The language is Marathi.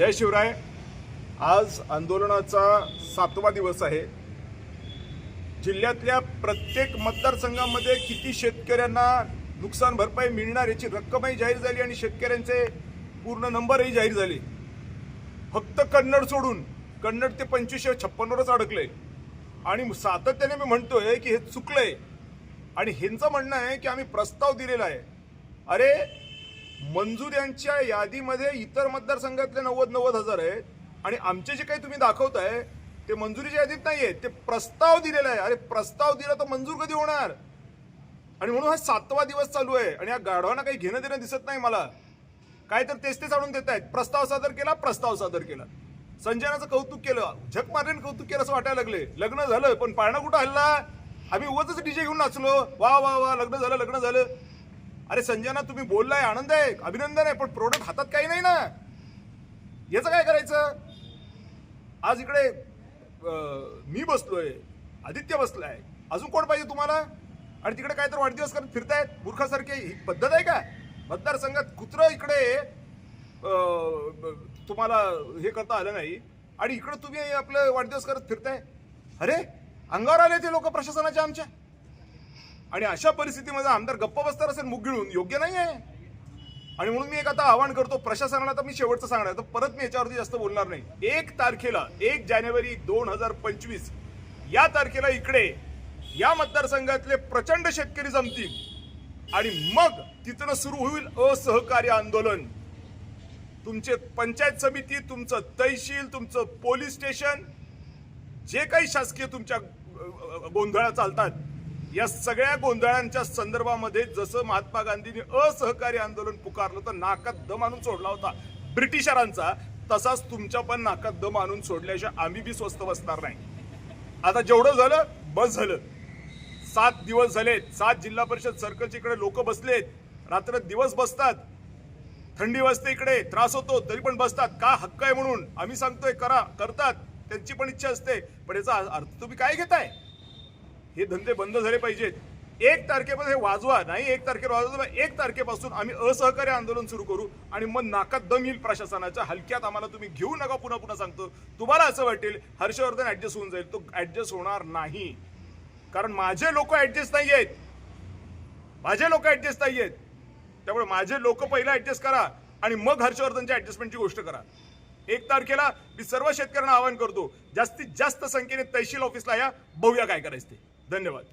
जय शिवराय. आज आंदोलनाचा सातवा दिवस आहे. जिल्ह्यातल्या प्रत्येक मतदारसंघामध्ये किती शेतकऱ्यांना नुकसान भरपाई मिळणार याची रक्कमही जाहीर झाली आणि शेतकऱ्यांचे पूर्ण नंबरही जाहीर झाले. फक्त कन्नड सोडून कन्नड ते पंचवीसशे छप्पनवरच अडकले आणि सातत्याने मी म्हणतोय की हे चुकलंय. आणि ह्यांचं म्हणणं आहे की आम्ही प्रस्ताव दिलेला आहे. अरे मंजूर यांच्या यादीमध्ये इतर मतदारसंघातले नव्वद नव्वद हजार आहेत. आणि आमचे जे काही तुम्ही दाखवताय ते मंजुरीच्या यादीत नाहीये. ते प्रस्ताव दिलेला आहे. अरे प्रस्ताव दिला तर मंजूर कधी होणार? आणि म्हणून हा सातवा दिवस चालू आहे आणि या गाढवांना काही घेणं देणं दिसत नाही मला. काय तर तेच तेच आणून देत आहेत प्रस्ताव सादर केला प्रस्ताव सादर केला. संजनाचं कौतुक केलं. झक मारेन कौतुक केलं असं वाटायला लागले. लग्न झालं पण पाळणा कुठं हल्ला? आम्ही उगाच डीजे घेऊन नाचलो. वा वा वा लग्न झालं लग्न झालं. अरे संजना तुम्ही बोललाय आनंद आहे अभिनंदन आहे पण प्रोडक्ट हातात काही नाही ना. याचं काय करायचं? आज इकडे मी बसलोय आदित्य बसलाय. अजून कोण पाहिजे तुम्हाला? आणि तिकडे काय तर वाढदिवस करत फिरतायत मूर्खासारखे ही पद्धत आहे का? मतदारसंघात कुत्र इकडे अं, तुम्हाला हे करता आलं नाही. आणि इकडे तुम्ही आपलं वाढदिवस करत फिरताय. अरे अंगावर आले ते लोक प्रशासनाच्या आमच्या. आणि अशा परिस्थितीमध्ये आमदार गप्प बसणार असेल मुग गिळून. योग्य नाही आहे आणि म्हणून मी एक आता आवाहन करतो प्रशासनाला तर मी शेवटचं सांगणार तर परत मी याच्यावरती जास्त बोलणार नाही. एक तारखेला एक जानेवारी दोन हजार पंचवीस या तारखेला इकडे या मतदारसंघातले प्रचंड शेतकरी जमतील. आणि मग तिथनं सुरू होईल असहकार्य आंदोलन. तुमचे पंचायत समिती तुमचं तहसील तुमचं पोलीस स्टेशन जे काही शासकीय तुमच्या गोंधळा चालतात या सगळ्या गोंधळांच्या संदर्भामध्ये जसं महात्मा गांधींनी असहकारी आंदोलन पुकारलं तर नाकात दम आणून सोडला होता. ब्रिटिशरांचा तसाच तुमच्या पण नाकात दम आणून सोडल्याशिवाय आम्ही बी स्वस्त बसणार नाही. आता जेवढं झालं बस झालं. सात दिवस झालेत सात जिल्हा परिषद सर्कलच्या इकडे लोक बसलेत रात्र दिवस बसतात. थंडी वाजते इकडे त्रास होतो तरी पण बसतात. का हक्क आहे म्हणून आम्ही सांगतोय करा करतात. त्यांची पण इच्छा असते. पण याचा अर्थ तुम्ही काय घेताय? हे धंदे बंद झाले पाहिजेत. एक तारखेपासून हे वाजवा नाही एक तारखेला वाजवा एक तारखेपासून आम्ही असहकार्य आंदोलन सुरू करू आणि मग नाकात दम येईल प्रशासनाच्या. हलक्यात आम्हाला तुम्ही घेऊ नका पुन्हा पुन्हा सांगतो. तुम्हाला असं वाटेल हर्षवर्धन ऍडजस्ट होऊन जाईल. तो ऍडजस्ट होणार नाही. कारण माझे लोक ऍडजस्ट नाही आहेत. माझे लोक ऍडजस्ट नाही आहेत. त्यामुळे माझे लोक पहिला ऍडजस्ट करा आणि मग हर्षवर्धनच्या ऍडजस्टमेंटची गोष्ट करा. एक तारखेला मी सर्व शेतकऱ्यांना आवाहन करतो जास्तीत जास्त संख्येने तहसील ऑफिसला या बघूया काय करायचं ते. धन्यवाद.